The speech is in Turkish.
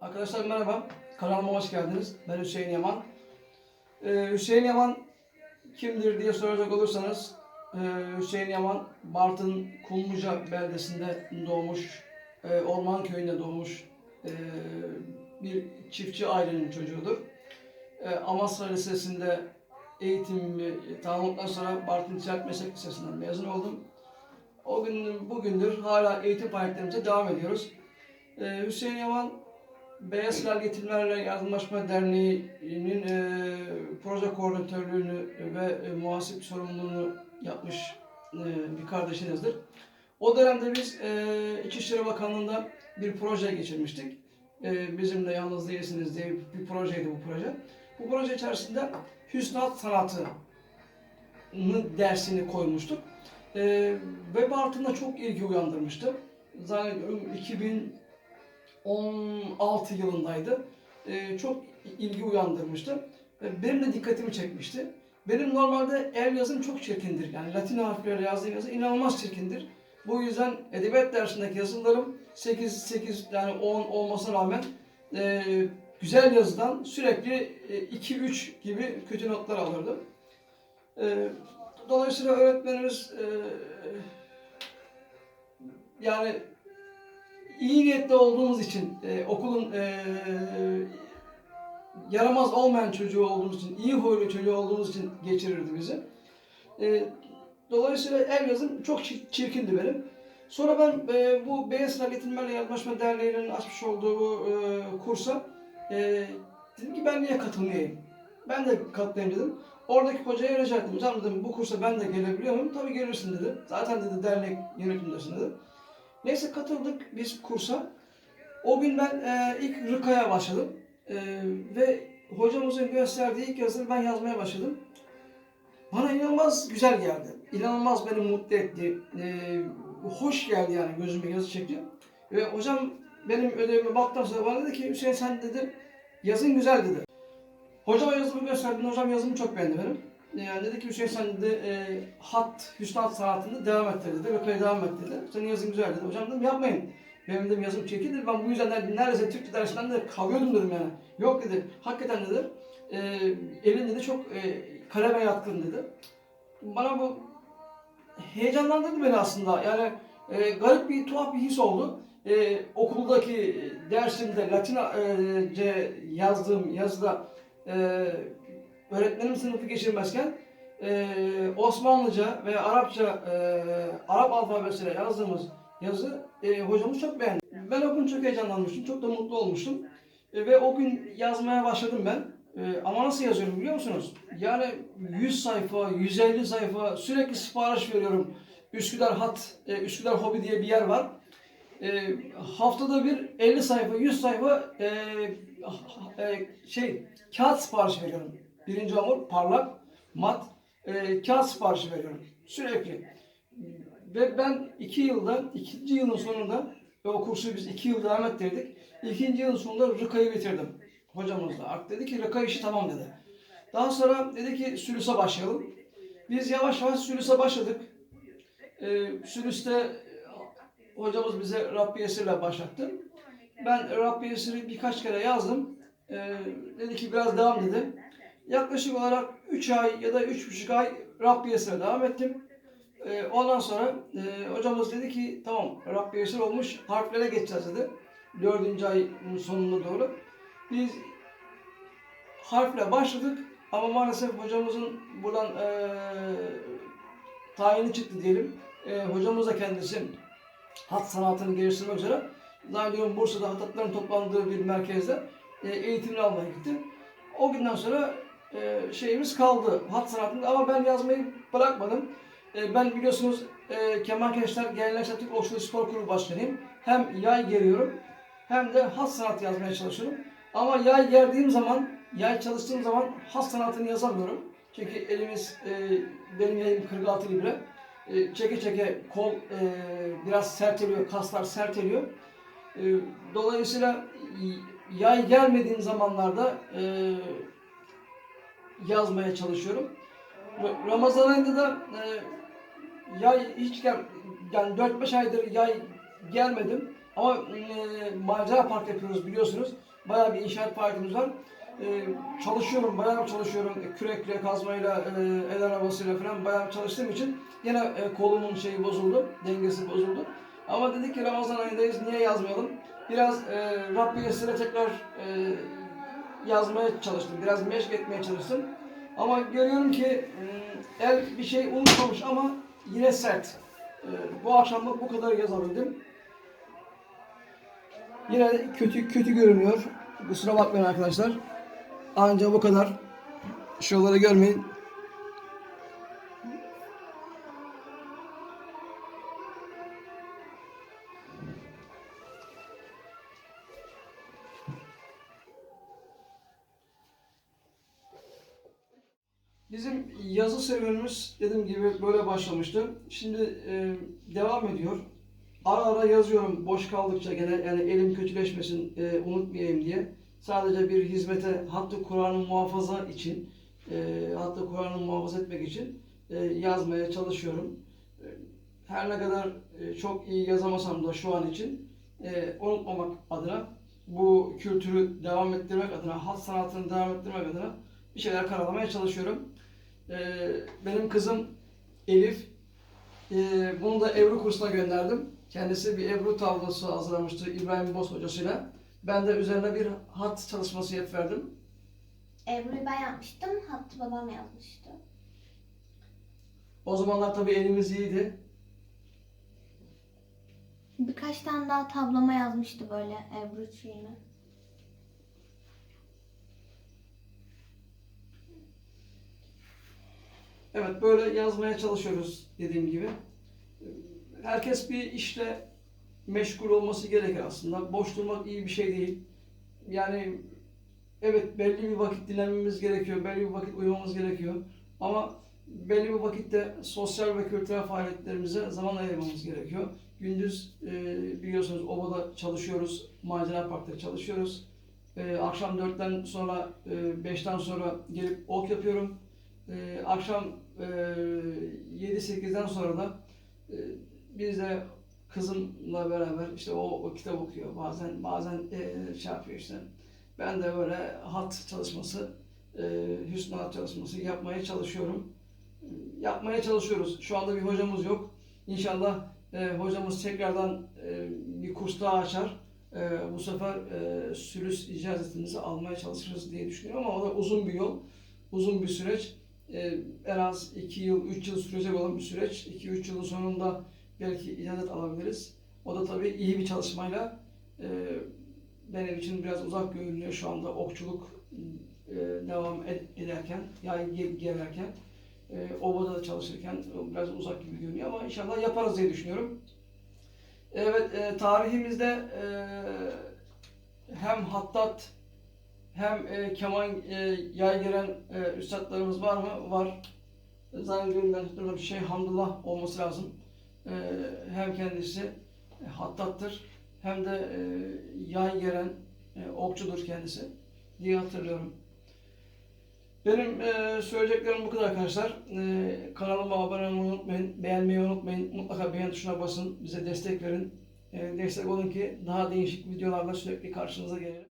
Arkadaşlar merhaba, kanalıma hoş geldiniz. Ben Hüseyin Yaman. Ee, Hüseyin Yaman kimdir diye soracak olursanız, e, Hüseyin Yaman Bartın Kumluca beldesinde doğmuş, e, Orman Köyü'nde doğmuş e, bir çiftçi ailenin çocuğudur. E, Amasra Lisesi'nde eğitimimi tamamladıktan sonra Bartın Ticaret Meslek Lisesi'nden mezun oldum. O gün bugündür hala eğitim faaliyetlerimize devam ediyoruz. Ee, Hüseyin Yaman Beyaz Hilal Yetimlerle Yardımlaşma Derneği'nin e, proje koordinatörlüğünü ve e, muhasip sorumluluğunu yapmış e, bir kardeşinizdir. O dönemde biz e, İçişleri Bakanlığı'nda bir proje geçirmiştik. E, bizim de yalnız değilsiniz diye bir projeydi bu proje. Bu proje içerisinde Hüsnat Sanatı dersini koymuştuk. E, ve Bartın'da çok ilgi uyandırmıştı. Zannediyorum 2016 yılındaydı. E, çok ilgi uyandırmıştı. Ve benim de dikkatimi çekmişti. Benim normalde el yazım çok çirkindir. Yani Latin harfleriyle yazdığım yazı inanılmaz çirkindir. Bu yüzden edebiyat dersindeki yazılarım 8, 8 yani 10 olmasına rağmen e, güzel yazıdan sürekli e, 2-3 gibi kötü notlar alırdım. E, dolayısıyla öğretmenimiz e, yani iyi niyetli olduğumuz için e, okulun e, yaramaz olmayan çocuğu olduğumuz için, iyi huylu çocuğu olduğumuz için geçirirdi bizi. E, dolayısıyla el yazım çok çir- çirkindi benim. Sonra ben e, bu Beyaz Sınav Yetimlerle Yardımlaşma Derneği'nin açmış olduğu bu, e, kursa e, dedim ki ben niye katılmayayım? Ben de katılayım dedim. Oradaki hocaya rica ettim. Hocam dedim bu kursa ben de gelebiliyor muyum? Tabii gelirsin dedi. Zaten dedi dernek yönetimdesin dedi. Neyse katıldık biz kursa. O gün ben e, ilk Rıka'ya başladım. E, ve hocamızın gösterdiği ilk yazıları ben yazmaya başladım. Bana inanılmaz güzel geldi. İnanılmaz beni mutlu etti. E, hoş geldi yani gözüme yazı çekti. Ve hocam benim ödevime baktıktan sonra bana dedi ki Hüseyin sen dedi yazın güzel dedi. Hocama yazımı gösterdim. Hocam yazımı çok beğendi benim. Yani dedi ki Hüseyin sen dedi e, hat, hüsnat sanatında devam et dedi. Röpeye devam et dedi. Senin yazın güzel dedi. Hocam dedim yapmayın. Benim dedim yazım çirkindir. Ben bu yüzden de neredeyse Türkçe dersinden de kalıyordum dedim yani. Yok dedi. Hakikaten dedi. E, elin dedi çok e, kaleme yatkın dedi. Bana bu heyecanlandırdı beni aslında. Yani e, garip bir tuhaf bir his oldu. E, okuldaki dersimde Latince yazdığım yazıda e, öğretmenim sınıfı geçirmezken e, Osmanlıca ve Arapça e, Arap alfabesiyle yazdığımız yazı e, hocamız çok beğendi. Ben o gün çok heyecanlanmıştım, çok da mutlu olmuştum. E, ve o gün yazmaya başladım ben. E, ama nasıl yazıyorum biliyor musunuz? Yani 100 sayfa, 150 sayfa sürekli sipariş veriyorum. Üsküdar Hat, e, Üsküdar Hobi diye bir yer var. E, haftada bir 50 sayfa, 100 sayfa e, e, şey kağıt sipariş veriyorum. Birinci hamur parlak, mat, e, kağıt siparişi veriyorum. Sürekli. Ve ben iki yılda, ikinci yılın sonunda ve o kursu biz iki yıl devam ettirdik. İkinci yılın sonunda Rıka'yı bitirdim hocamızla. Artık dedi ki Rıka işi tamam dedi. Daha sonra dedi ki Sülüs'e başlayalım. Biz yavaş yavaş Sülüs'e başladık. Ee, Sülüs'te hocamız bize Rabbi Esir'le başlattı. Ben Rabbi Esir'i birkaç kere yazdım. Ee, dedi ki biraz devam dedi. Yaklaşık olarak 3 ay ya da 3,5 ay Rabbi Esir'e devam ettim. Ee, ondan sonra e, hocamız dedi ki tamam Rabbi Esir olmuş harflere geçeceğiz dedi. Dördüncü ayın sonuna doğru. Biz harfle başladık ama maalesef hocamızın buradan e, tayini çıktı diyelim. E, hocamız da kendisi hat sanatını geliştirmek üzere zannediyorum Bursa'da hatatların toplandığı bir merkezde e, eğitimini almaya gitti. O günden sonra e, şeyimiz kaldı hat sanatında ama ben yazmayı bırakmadım. E, ben biliyorsunuz e, Kemalkeşler Geleneksel Türk Okçulu Spor Kulübü Başkanıyım. Hem yay geriyorum hem de hat sanatı yazmaya çalışıyorum. Ama yay gerdiğim zaman, yay çalıştığım zaman has sanatını yazamıyorum. Çünkü elimiz, e, benim yayım 46 libre. E, çeke çeke kol e, biraz serteliyor, kaslar serteliyor. E, dolayısıyla yay gelmediğim zamanlarda yazmaya çalışıyorum. Ra- Ramazan ayında da e, yay hiç gel, yani 4-5 aydır yay gelmedim. Ama e, macera park yapıyoruz biliyorsunuz. Bayağı bir inşaat parkımız var. E, çalışıyorum, bayağı çalışıyorum. E, kürekle, kazmayla, e, el arabasıyla falan bayağı çalıştığım için yine e, kolumun şeyi bozuldu, dengesi bozuldu. Ama dedik ki Ramazan ayındayız, niye yazmayalım? Biraz e, Rabbi tekrar e, yazmaya çalıştım, biraz meşk etmeye çalıştım. Ama görüyorum ki e, el bir şey unutmamış ama yine sert. E, bu akşamlık bu kadar yazabildim. Yine kötü kötü görünüyor. Kusura bakmayın arkadaşlar. Anca bu kadar. Şuraları görmeyin. Bizim yazı serüvenimiz dediğim gibi böyle başlamıştı. Şimdi e, devam ediyor. Ara ara yazıyorum boş kaldıkça gene yani elim kötüleşmesin e, unutmayayım diye. Sadece bir hizmete hattı Kur'an'ı muhafaza için, e, hattı Kur'an'ı muhafaza etmek için e, yazmaya çalışıyorum. E, her ne kadar e, çok iyi yazamasam da şu an için e, unutmamak adına bu kültürü devam ettirmek adına, hat sanatını devam ettirmek adına bir şeyler karalamaya çalışıyorum. E, benim kızım Elif, e, bunu da Ebru kursuna gönderdim. Kendisi bir Ebru tablosu hazırlamıştı İbrahim Boz hocasıyla. Ben de üzerine bir hat çalışması yapıp verdim. Ebru'yu ben yapmıştım. Hattı babam yazmıştı. O zamanlar tabii elimiz iyiydi. Birkaç tane daha tabloma yazmıştı böyle Ebru şeyini. Evet böyle yazmaya çalışıyoruz dediğim gibi. Herkes bir işle meşgul olması gerekir aslında. Boş durmak iyi bir şey değil. Yani evet belli bir vakit dinlenmemiz gerekiyor, belli bir vakit uyumamız gerekiyor. Ama belli bir vakitte sosyal ve kültürel faaliyetlerimize zaman ayırmamız gerekiyor. Gündüz e, biliyorsunuz Oba'da çalışıyoruz, Macera Park'ta çalışıyoruz. E, akşam 4'ten sonra, e, 5'ten sonra gelip ok yapıyorum. E, akşam e, 7-8'den sonra da e, biz de kızımla beraber işte o, o kitap okuyor. Bazen bazen e, şey yapıyor işte. Ben de böyle hat çalışması, e, hüsnü hat çalışması yapmaya çalışıyorum. Yapmaya çalışıyoruz. Şu anda bir hocamız yok. İnşallah e, hocamız tekrardan e, bir kurs daha açar. E, bu sefer e, sülüs icazetimizi almaya çalışırız diye düşünüyorum ama o da uzun bir yol, uzun bir süreç. E, en az 2 yıl, 3 yıl sürecek olan bir süreç. 2-3 yılın sonunda belki icazet alabiliriz. O da tabii iyi bir çalışmayla e, benim için biraz uzak görünüyor şu anda okçuluk e, devam ed- ederken, yay ge- gererken, e, obada da çalışırken biraz uzak gibi görünüyor ama inşallah yaparız diye düşünüyorum. Evet, e, tarihimizde e, hem hattat hem e, keman e, yay geren e, üstadlarımız var mı? Var. Zannediyorum ben hatırlıyorum şey Hamdullah olması lazım. E, hem kendisi e, hattattır hem de e, yay geren e, okçudur kendisi diye hatırlıyorum. Benim e, söyleyeceklerim bu kadar arkadaşlar. E, kanalıma abone olmayı unutmayın, beğenmeyi unutmayın. Mutlaka beğen tuşuna basın, bize destek verin. E, destek olun ki daha değişik videolarla sürekli karşınıza gelelim.